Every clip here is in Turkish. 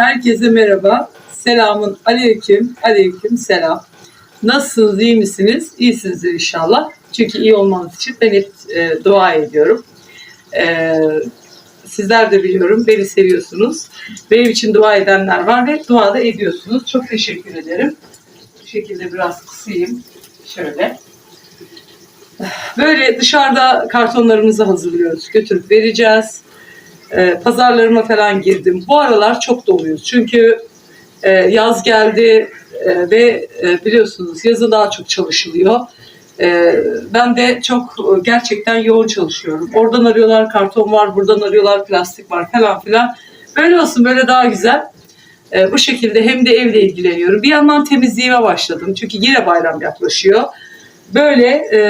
Herkese merhaba. Selamun aleyküm. Aleyküm selam. Nasılsınız? iyi misiniz? İyisinizdir inşallah. Çünkü iyi olmanız için ben hep e, dua ediyorum. E, sizler de biliyorum beni seviyorsunuz. Benim için dua edenler var ve dua da ediyorsunuz. Çok teşekkür ederim. Bu şekilde biraz kısayım. Şöyle. Böyle dışarıda kartonlarımızı hazırlıyoruz. Götürüp vereceğiz. E, pazarlarıma falan girdim. Bu aralar çok doluyuz. Çünkü e, yaz geldi e, ve e, biliyorsunuz yazı daha çok çalışılıyor. E, ben de çok e, gerçekten yoğun çalışıyorum. Oradan arıyorlar karton var, buradan arıyorlar plastik var falan filan. Böyle olsun böyle daha güzel. E, bu şekilde hem de evle ilgileniyorum. Bir yandan temizliğime başladım. Çünkü yine bayram yaklaşıyor. Böyle e,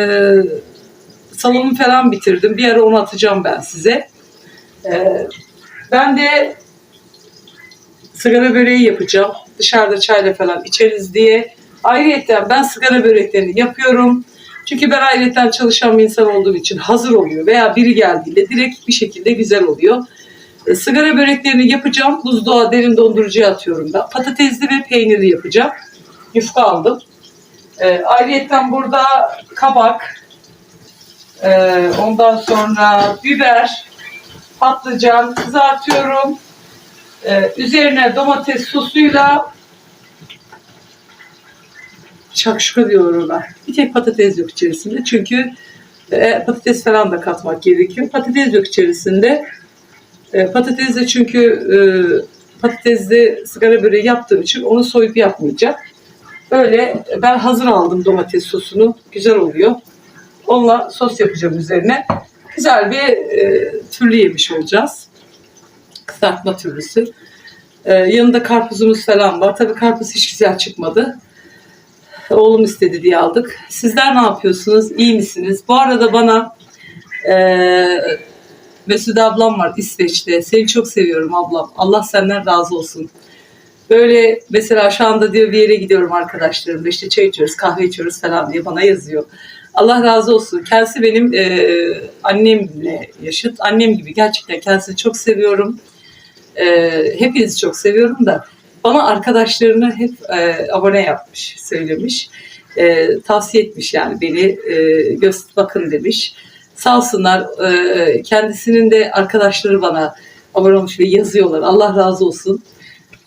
salonumu falan bitirdim. Bir ara onu atacağım ben size. E, ben de sigara böreği yapacağım. Dışarıda çayla falan içeriz diye. Ayrıyeten ben sigara böreklerini yapıyorum. Çünkü ben ayrıyeten çalışan bir insan olduğum için hazır oluyor. Veya biri geldiğinde direkt bir şekilde güzel oluyor. E, sigara böreklerini yapacağım. Buzluğa derin dondurucuya atıyorum ben. Patatesli ve peynirli yapacağım. Yufka aldım. E, ayrıyeten burada kabak, e, ondan sonra biber, patlıcan kızartıyorum. Ee, üzerine domates sosuyla şakşuka diyorum ben. Bir tek patates yok içerisinde. Çünkü e, patates falan da katmak gerekiyor. Patates yok içerisinde. E, patates de çünkü e, patatesli sigara böreği yaptığım için onu soyup yapmayacağım. Böyle ben hazır aldım domates sosunu. Güzel oluyor. Onunla sos yapacağım üzerine. Güzel bir e, türlü yemiş olacağız kızartma türlüsü. Ee, yanında karpuzumuz falan var. Tabii karpuz hiç güzel çıkmadı. Oğlum istedi diye aldık. Sizler ne yapıyorsunuz? İyi misiniz? Bu arada bana e, Mesude ablam var İsveç'te. Seni çok seviyorum ablam. Allah senden razı olsun. Böyle mesela şu anda diyor bir yere gidiyorum arkadaşlarımla işte çay içiyoruz, kahve içiyoruz falan diye bana yazıyor. Allah razı olsun. Kendisi benim e, annemle yaşıt. Annem gibi gerçekten kendisini çok seviyorum. E, hepinizi çok seviyorum da bana arkadaşlarını hep e, abone yapmış, söylemiş. E, tavsiye etmiş yani beni e, göz bakın demiş. Sağ olsunlar e, kendisinin de arkadaşları bana abone olmuş ve yazıyorlar. Allah razı olsun.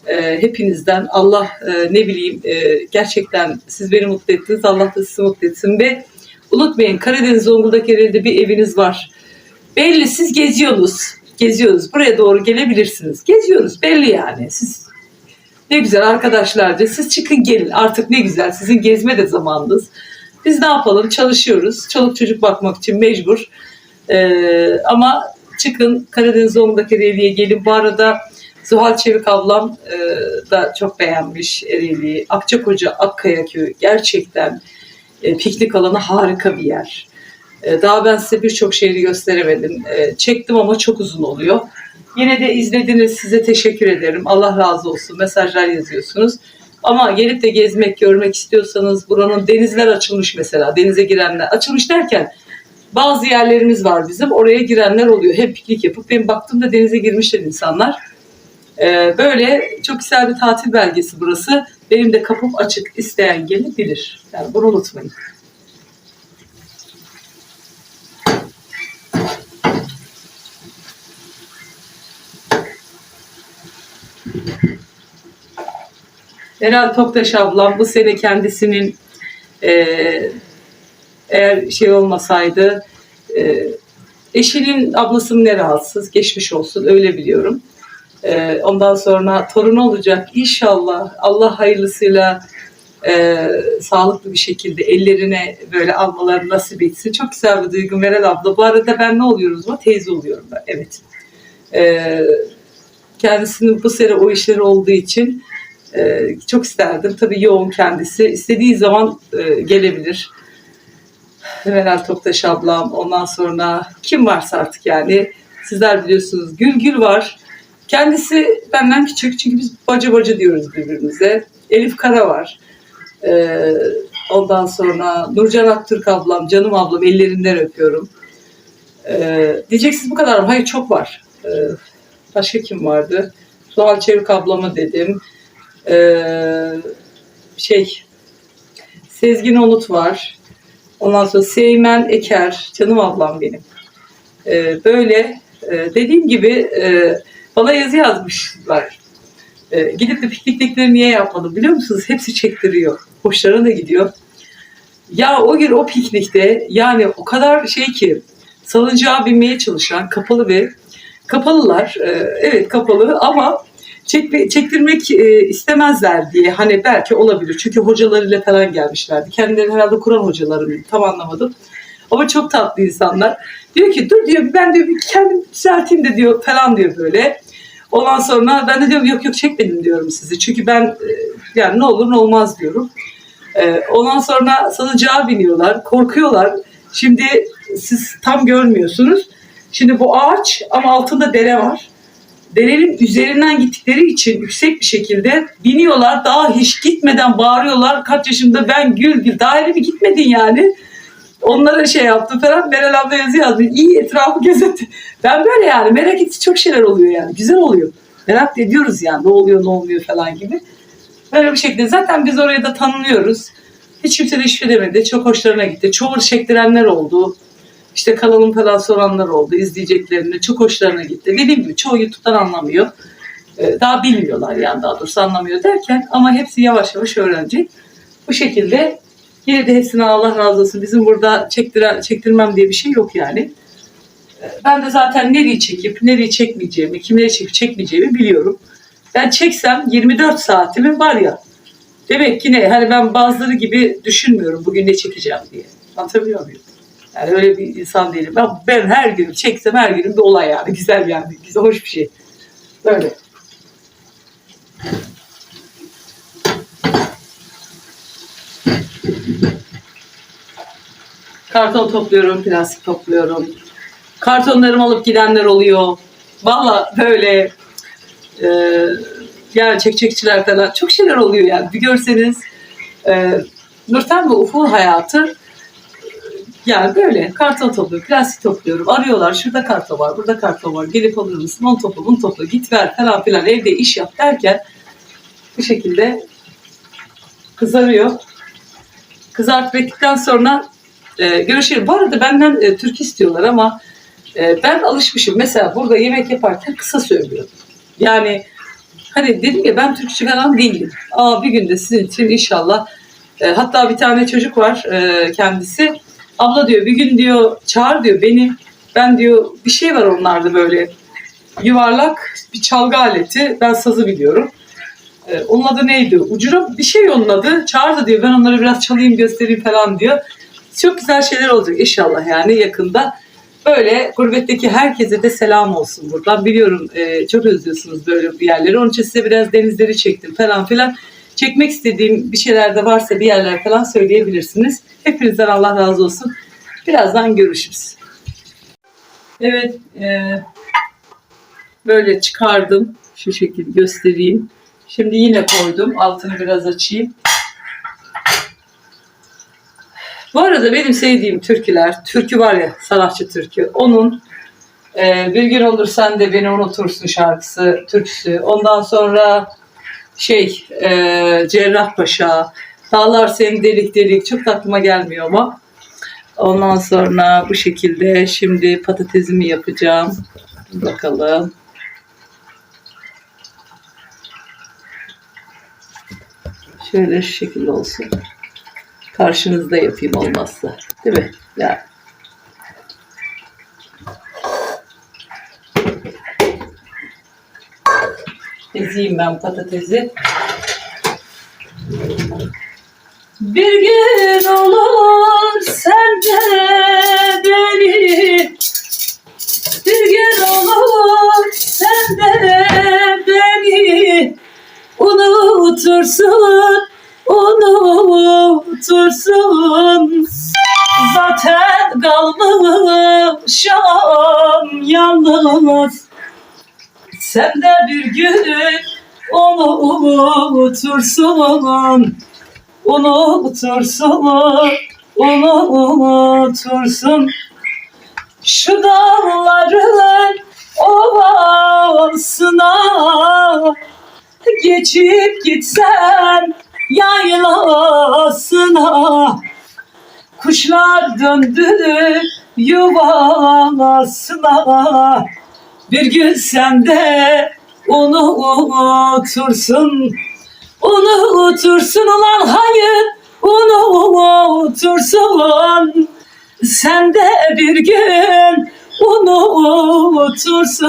E, hepinizden Allah e, ne bileyim e, gerçekten siz beni mutlu ettiniz. Allah da sizi mutlu etsin ve unutmayın Karadeniz Zonguldak yerelde bir eviniz var. Belli siz geziyorsunuz. Geziyoruz. Buraya doğru gelebilirsiniz. Geziyoruz belli yani. Siz ne güzel arkadaşlarca siz çıkın gelin. Artık ne güzel sizin gezme de zamanınız. Biz ne yapalım çalışıyoruz. Çoluk çocuk bakmak için mecbur. Ee, ama çıkın Karadeniz Zonguldak Ereğli'ye gelin. Bu arada Zuhal Çevik ablam e, da çok beğenmiş Ereğli'yi. Akçakoca, Akkaya Köyü gerçekten e, piknik alanı harika bir yer. E, daha ben size birçok şehri gösteremedim. E, çektim ama çok uzun oluyor. Yine de izlediniz. Size teşekkür ederim. Allah razı olsun. Mesajlar yazıyorsunuz. Ama gelip de gezmek, görmek istiyorsanız buranın denizler açılmış mesela. Denize girenler. Açılmış derken bazı yerlerimiz var bizim. Oraya girenler oluyor. Hem piknik yapıp benim baktığımda denize girmişler insanlar. Ee, böyle çok güzel bir tatil belgesi burası. Benim de kapım açık. isteyen gelebilir. Yani bunu unutmayın. Meral Toktaş ablam bu sene kendisinin e, eğer şey olmasaydı e, eşinin ablasının ne rahatsız geçmiş olsun öyle biliyorum. E, ondan sonra torun olacak inşallah Allah hayırlısıyla e, sağlıklı bir şekilde ellerine böyle almaları nasip etsin. Çok güzel bir duygu Meral abla. Bu arada ben ne oluyoruz mu? Teyze oluyorum ben. Evet. E, kendisinin bu sene o işleri olduğu için e, çok isterdim. Tabii yoğun kendisi. İstediği zaman e, gelebilir. Meral Toktaş ablam, ondan sonra kim varsa artık yani sizler biliyorsunuz Gül Gül var. Kendisi benden küçük çünkü biz bacı bacı diyoruz birbirimize. Elif Kara var. Ee, ondan sonra Nurcan Aktürk ablam, canım ablam ellerinden öpüyorum. Ee, diyeceksiniz bu kadar mı? Hayır çok var. Ee, başka kim vardı? Doğal Çevik ablama dedim. Ee, şey Sezgin Onut var. Ondan sonra Seymen Eker. Canım ablam benim. Ee, böyle e, dediğim gibi e, bana yazı yazmışlar. E, gidip de piknikleri niye yapmadım biliyor musunuz? Hepsi çektiriyor. Hoşlarına da gidiyor. Ya o gün o piknikte yani o kadar şey ki salıncağa binmeye çalışan kapalı ve kapalılar. e, evet kapalı ama çekme, çektirmek e, istemezler diye hani belki olabilir. Çünkü hocalarıyla falan gelmişlerdi. Kendileri herhalde Kur'an hocaları tam anlamadım. Ama çok tatlı insanlar. Diyor ki dur diyor ben diyor bir kendim düzelteyim de diyor falan diyor böyle. Ondan sonra ben de diyorum yok yok çekmedim diyorum sizi. Çünkü ben e, yani ne olur ne olmaz diyorum. E, ondan sonra salıncağa biniyorlar, korkuyorlar. Şimdi siz tam görmüyorsunuz. Şimdi bu ağaç ama altında dere var. Derenin üzerinden gittikleri için yüksek bir şekilde biniyorlar. Daha hiç gitmeden bağırıyorlar. Kaç yaşında ben gül gül. Daha bir gitmedin yani. Onlara şey yaptım falan. Meral abla yazı yazdı. İyi etrafı gözetti. Ben böyle yani merak ettiğim çok şeyler oluyor yani. Güzel oluyor. Merak ediyoruz yani ne oluyor ne olmuyor falan gibi. Böyle bir şekilde. Zaten biz orayı da tanınıyoruz. Hiç kimse de hiçbir demedi. Çok hoşlarına gitti. Çoğu çektirenler oldu. İşte kanalım falan soranlar oldu. izleyeceklerini. Çok hoşlarına gitti. Dediğim gibi çoğu YouTube'dan anlamıyor. Ee, Daha bilmiyorlar yani daha doğrusu anlamıyor derken ama hepsi yavaş yavaş öğrenecek. Bu şekilde yine de hepsine Allah razı olsun. Bizim burada çektire, çektirmem diye bir şey yok yani. Ee, Ben de zaten nereyi çekip nereyi çekmeyeceğimi, kimleri çekip çekmeyeceğimi biliyorum. Ben çeksem 24 saatimi var ya. Demek ki ne? Hani ben bazıları gibi düşünmüyorum bugün ne çekeceğim diye. Anlatabiliyor muyum? Yani öyle bir insan değilim. Ben, ben her gün çeksem her günüm bir olay yani. Güzel yani. Güzel, hoş bir şey. Böyle. Karton topluyorum, plastik topluyorum. Kartonlarımı alıp gidenler oluyor. Valla böyle e, yani çekçekçiler falan çok şeyler oluyor yani. Bir görseniz e, Nurten ve Ufuk'un hayatı yani böyle karton topluyorum, plastik topluyorum. Arıyorlar şurada karton var, burada karton var. Gelip alır mısın? Onu topla, bunu topla, git ver falan filan. Evde iş yap derken bu şekilde kızarıyor. Kızartıp ettikten sonra e, görüşelim. Bu arada benden e, Türk istiyorlar ama e, ben alışmışım. Mesela burada yemek yaparken kısa söylüyorum. Yani hani dedim ya ben Türkçe falan değilim. Aa bir günde sizin için inşallah. E, hatta bir tane çocuk var e, kendisi. Abla diyor bir gün diyor çağır diyor beni. Ben diyor bir şey var onlarda böyle yuvarlak bir çalgı aleti. Ben sazı biliyorum. E, onun adı neydi? Ucura bir şey onun adı. Çağırdı diyor. Ben onları biraz çalayım göstereyim falan diyor. Çok güzel şeyler olacak inşallah yani yakında. Böyle gurbetteki herkese de selam olsun buradan. Biliyorum e, çok özlüyorsunuz böyle bir yerleri. Onun için size biraz denizleri çektim falan filan. Çekmek istediğim bir şeyler de varsa bir yerler falan söyleyebilirsiniz. Hepinizden Allah razı olsun. Birazdan görüşürüz. Evet, e, böyle çıkardım. Şu şekilde göstereyim. Şimdi yine koydum. Altını biraz açayım. Bu arada benim sevdiğim türküler, türkü var ya sanatçı türkü. Onun e, bir gün olur sen de beni unutursun şarkısı, türküsü. Ondan sonra şey e, Cerrahpaşa, Dağlar Seni Delik Delik çok aklıma gelmiyor ama. Ondan sonra bu şekilde şimdi patatesimi yapacağım. Bakalım. Şöyle şu şekilde olsun. Karşınızda yapayım olmazsa. Değil mi? Yani. Ezeyim ben patatesi. Bir gün olur sen de beni Bir gün olur sen de beni Unutursun, unutursun. Zaten kalmışım yalnız. Sen de bir gün onu unutursun Unutursun, unutursun. Şu dağların ovasına Geçip gitsen yaylasına. Kuşlar döndü yuvasına Bir gün sen de unutursun. Unutursun ulan hayır unutursun. Sen de bir gün unutursun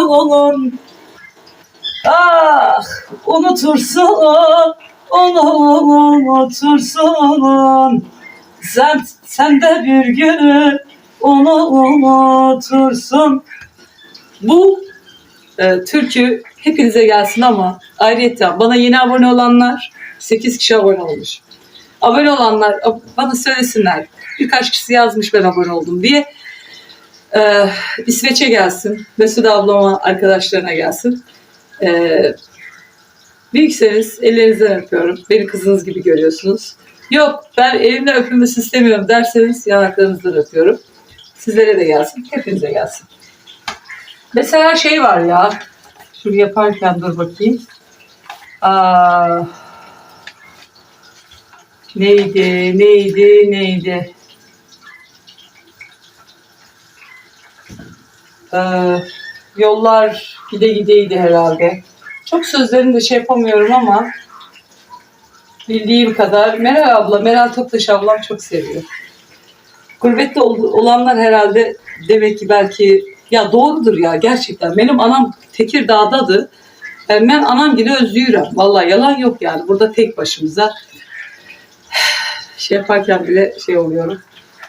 Ah unutursun unutursun Sen, sen de bir gün unutursun Bu e, türkü hepinize gelsin ama ayrıca bana yeni abone olanlar 8 kişi abone olmuş. Abone olanlar bana söylesinler. Birkaç kişi yazmış ben abone oldum diye. Ee, İsveç'e gelsin. Mesut ablama arkadaşlarına gelsin. Ee, büyükseniz ellerinizden öpüyorum. Beni kızınız gibi görüyorsunuz. Yok ben elimle öpülmesini istemiyorum derseniz yanaklarınızdan öpüyorum. Sizlere de gelsin. Hepinize gelsin. Mesela şey var ya. Şunu yaparken dur bakayım. Aa, neydi, neydi, neydi? Ee, yollar gide gideydi herhalde. Çok sözlerini de şey yapamıyorum ama bildiğim kadar Meral abla, Meral Toptaş ablam çok seviyor. Gurbette ol- olanlar herhalde demek ki belki ya doğrudur ya gerçekten. Benim anam Tekirdağ'dadı. Yani ben anam gibi özlüyorum. Vallahi yalan yok yani. Burada tek başımıza şey yaparken bile şey oluyorum.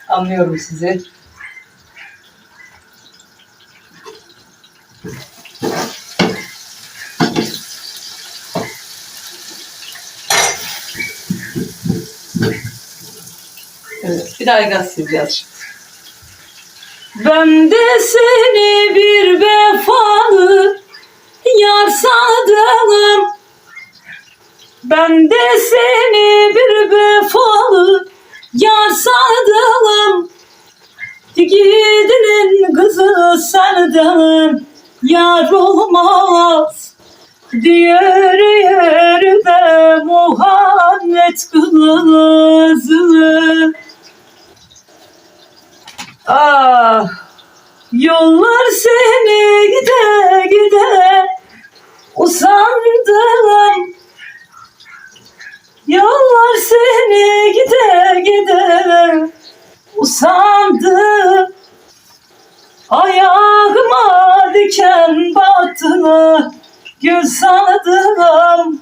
Anlıyorum sizi. Evet, bir daha gaz. Ben de seni bir vefalı yar sadım. Ben de seni bir vefalı yar sadım. Gidinin kızı senden yar olmaz. Diğer yerde Muhammed Ah, yollar seni gide gide usandım. Yollar seni gide gide usandım. Ayağıma diken battı, gül sandım.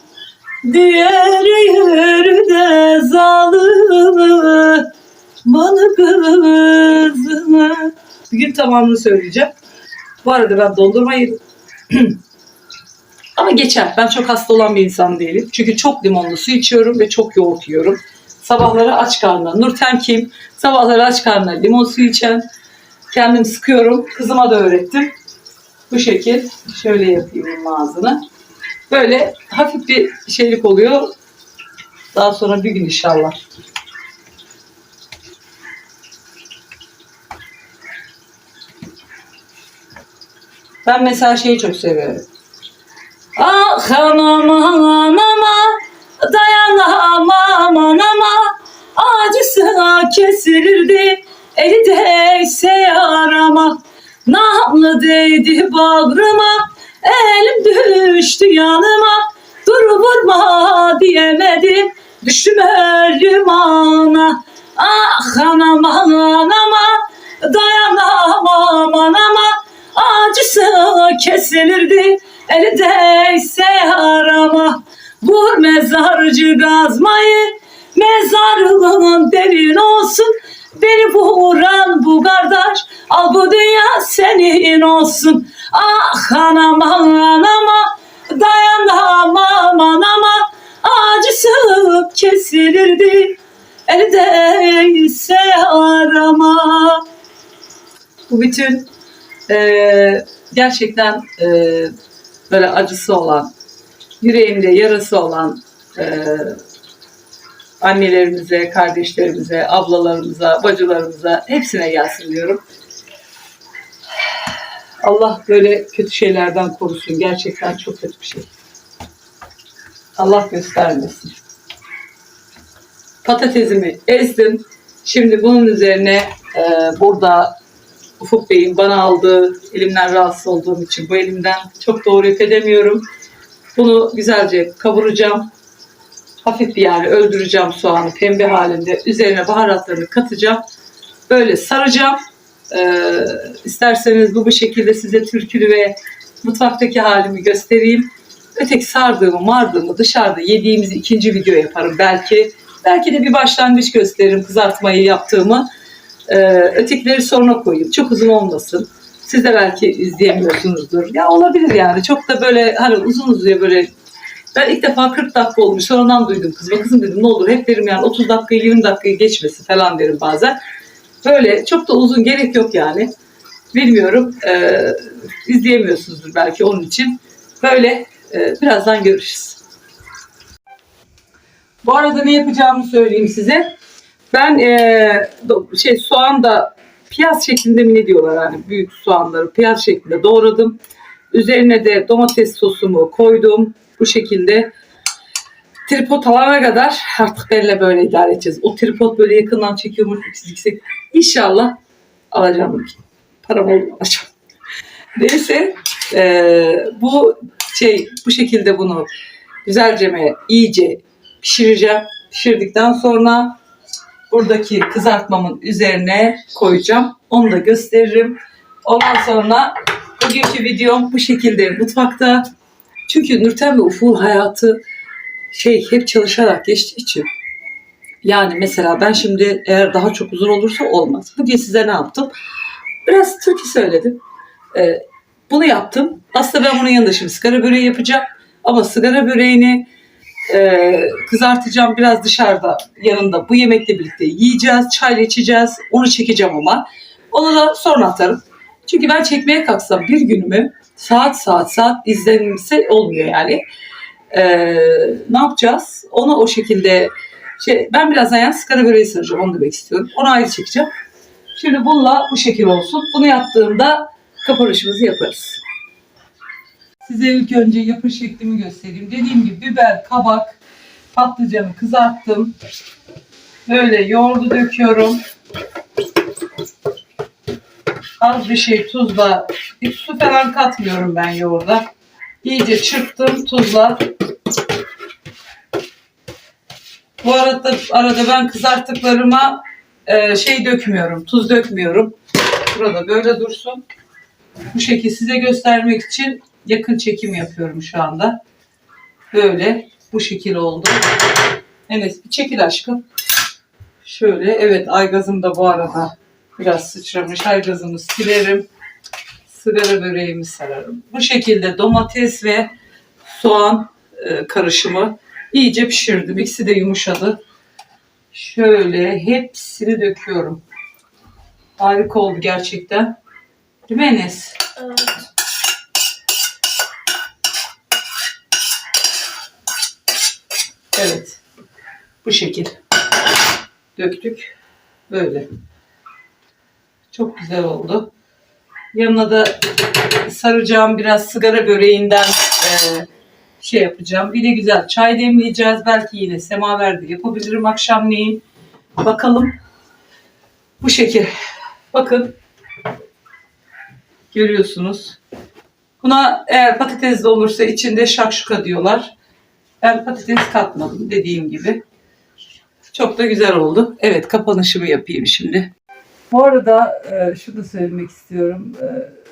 Diğer yerde zalımı bana kızını. Bugün tamamını söyleyeceğim. Bu arada ben dondurma yedim. Ama geçer. Ben çok hasta olan bir insan değilim. Çünkü çok limonlu su içiyorum ve çok yoğurt yiyorum. Sabahları aç karnına. Nurten kim? Sabahları aç karnına limon suyu içen. Kendim sıkıyorum. Kızıma da öğrettim. Bu şekil. Şöyle yapayım ağzını. Böyle hafif bir şeylik oluyor. Daha sonra bir gün inşallah. Ben mesela şeyi çok seviyorum. Ah anam anama dayanamam anama acısı kesilirdi. Eli değse yarama. Namlı değdi bağrıma. Elim düştü yanıma. Dur vurma diyemedim. Düştüm ölüm ana ah anam anama dayanamam anama acısı kesilirdi. Eli değse yarama vur mezarcı gazmayı. Mezarlığın derin olsun. Beni vuran bu kardeş. Al bu dünya senin olsun. Ah anam anama. Dayanamam anama. Acısı kesilirdi. Eli değse yarama bu bütün e, gerçekten e, böyle acısı olan, yüreğinde yarası olan e, annelerimize, kardeşlerimize, ablalarımıza, bacılarımıza hepsine gelsin diyorum. Allah böyle kötü şeylerden korusun. Gerçekten çok kötü bir şey. Allah göstermesin. Patatesimi ezdim. Şimdi bunun üzerine e, burada Ufuk Bey'in bana aldığı elimden rahatsız olduğum için bu elimden çok doğru edemiyorum. Bunu güzelce kavuracağım. Hafif bir yani öldüreceğim soğanı pembe halinde. Üzerine baharatlarını katacağım. Böyle saracağım. Ee, isterseniz bu bu şekilde size türkülü ve mutfaktaki halimi göstereyim. Öteki sardığımı mardığımı dışarıda yediğimiz ikinci video yaparım belki. Belki de bir başlangıç gösteririm kızartmayı yaptığımı. Ee, ötekileri sonra koyayım. Çok uzun olmasın. Siz de belki izleyemiyorsunuzdur. Ya olabilir yani. Çok da böyle hani uzun uzuyor böyle. Ben ilk defa 40 dakika olmuş. Sonradan duydum kızıma. Kızım dedim ne olur hep derim yani 30 dakika 20 dakikayı geçmesi falan derim bazen. Böyle çok da uzun gerek yok yani. Bilmiyorum. Ee, izleyemiyorsunuzdur belki onun için. Böyle e, birazdan görüşürüz. Bu arada ne yapacağımı söyleyeyim size. Ben e, şey soğan da piyaz şeklinde mi ne diyorlar hani büyük soğanları piyaz şeklinde doğradım. Üzerine de domates sosumu koydum. Bu şekilde tripod alana kadar artık benimle böyle idare edeceğiz. O tripod böyle yakından çekiyormuş yüksek. İnşallah alacağım. Param oldu alacağım. Neyse e, bu şey bu şekilde bunu güzelce iyice pişireceğim. Pişirdikten sonra buradaki kızartmamın üzerine koyacağım. Onu da gösteririm. Ondan sonra bugünkü videom bu şekilde mutfakta. Çünkü Nurten ve Ufuk'un hayatı şey hep çalışarak geçtiği için. Yani mesela ben şimdi eğer daha çok uzun olursa olmaz. Bugün size ne yaptım? Biraz türkü söyledim. Ee, bunu yaptım. Aslında ben bunun yanında şimdi sigara böreği yapacağım. Ama sigara böreğini e, kızartacağım biraz dışarıda yanında bu yemekle birlikte yiyeceğiz. Çayla içeceğiz. Onu çekeceğim ama. Onu da sonra atarım. Çünkü ben çekmeye kalksam bir günümü saat saat saat izlenirse olmuyor yani. Ee, ne yapacağız? Onu o şekilde şey, ben birazdan yani sigara böreği saracağım onu demek istiyorum. Onu ayrı çekeceğim. Şimdi bununla bu şekil olsun. Bunu yaptığımda kapanışımızı yaparız. Size ilk önce yapış şeklimi göstereyim. Dediğim gibi biber, kabak, patlıcanı kızarttım. Böyle yoğurdu döküyorum. Az bir şey tuzla, hiç su falan katmıyorum ben yoğurda. İyice çırptım tuzla. Bu arada arada ben kızarttıklarıma e, şey dökmüyorum, tuz dökmüyorum. Burada böyle dursun. Bu şekil size göstermek için yakın çekim yapıyorum şu anda. Böyle bu şekil oldu. Enes bir çekil aşkım. Şöyle evet aygazım da bu arada biraz sıçramış. Aygazımı silerim. Sigara böreğimi sararım. Bu şekilde domates ve soğan e, karışımı iyice pişirdim. İkisi de yumuşadı. Şöyle hepsini döküyorum. Harika oldu gerçekten. Değil mi Enes? Evet. Evet. Bu şekil. Döktük. Böyle. Çok güzel oldu. Yanına da saracağım biraz sigara böreğinden e, şey yapacağım. Bir de güzel çay demleyeceğiz. Belki yine semaverde yapabilirim akşamleyin. Bakalım. Bu şekil. Bakın. Görüyorsunuz. Buna eğer patates de olursa içinde şakşuka diyorlar. Ben patates katmadım dediğim gibi. Çok da güzel oldu. Evet kapanışımı yapayım şimdi. Bu arada e, şunu söylemek istiyorum. E,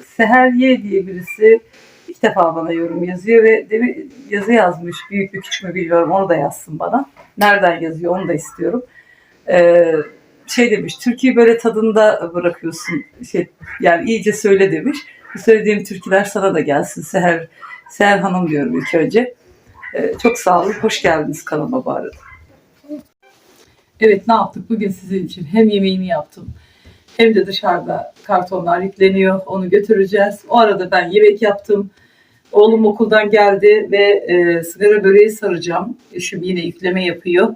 Seher Y diye birisi ilk defa bana yorum yazıyor ve yazı yazmış. Büyük mü küçük mü bilmiyorum onu da yazsın bana. Nereden yazıyor onu da istiyorum. E, şey demiş Türkiye'yi böyle tadında bırakıyorsun. Şey, yani iyice söyle demiş. Bu söylediğim türküler sana da gelsin Seher. Seher Hanım diyorum ilk önce. Ee, çok sağ olun. Hoş geldiniz kanalıma bu arada. Evet ne yaptık bugün sizin için? Hem yemeğimi yaptım hem de dışarıda kartonlar yükleniyor. Onu götüreceğiz. O arada ben yemek yaptım. Oğlum okuldan geldi ve e, sigara böreği saracağım. Eşim yine yükleme yapıyor.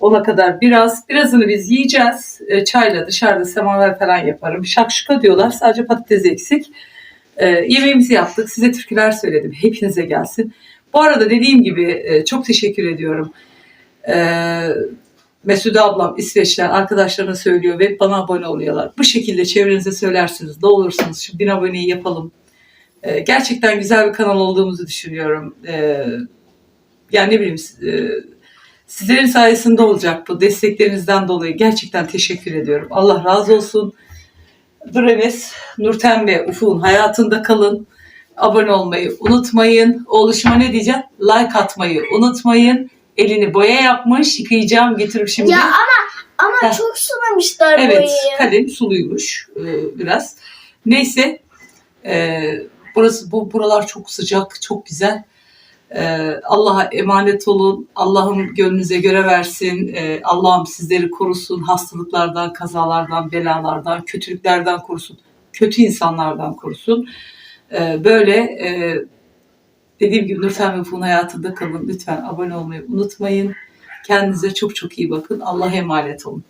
Ona kadar biraz, birazını biz yiyeceğiz. E, çayla dışarıda semaver falan yaparım. Şakşuka diyorlar. Sadece patates eksik. Ee, yemeğimizi yaptık. Size türküler söyledim. Hepinize gelsin. Bu arada dediğim gibi e, çok teşekkür ediyorum. Ee, Mesude ablam İsveç'ten arkadaşlarına söylüyor ve bana abone oluyorlar. Bu şekilde çevrenize söylersiniz. Ne olursunuz şu bin aboneyi yapalım. Ee, gerçekten güzel bir kanal olduğumuzu düşünüyorum. Yani ne bileyim e, sizlerin sayesinde olacak bu. Desteklerinizden dolayı gerçekten teşekkür ediyorum. Allah razı olsun. Duremes, Nurten ve Ufuk'un hayatında kalın. Abone olmayı unutmayın. Oluşuma ne diyeceğim? Like atmayı unutmayın. Elini boya yapmış. Yıkayacağım getirip şimdi. Ya ama ama Heh. çok sulamışlar Evet, boyayı. kalem suluymuş e, biraz. Neyse, e, burası bu buralar çok sıcak, çok güzel. E, Allah'a emanet olun. Allah'ım gönlünüze göre versin. E, Allah'ım sizleri korusun. Hastalıklardan, kazalardan, belalardan, kötülüklerden korusun. Kötü insanlardan korusun. E, böyle e, dediğim gibi Nurten ve Ufuk'un hayatında kalın. Lütfen abone olmayı unutmayın. Kendinize çok çok iyi bakın. Allah'a emanet olun.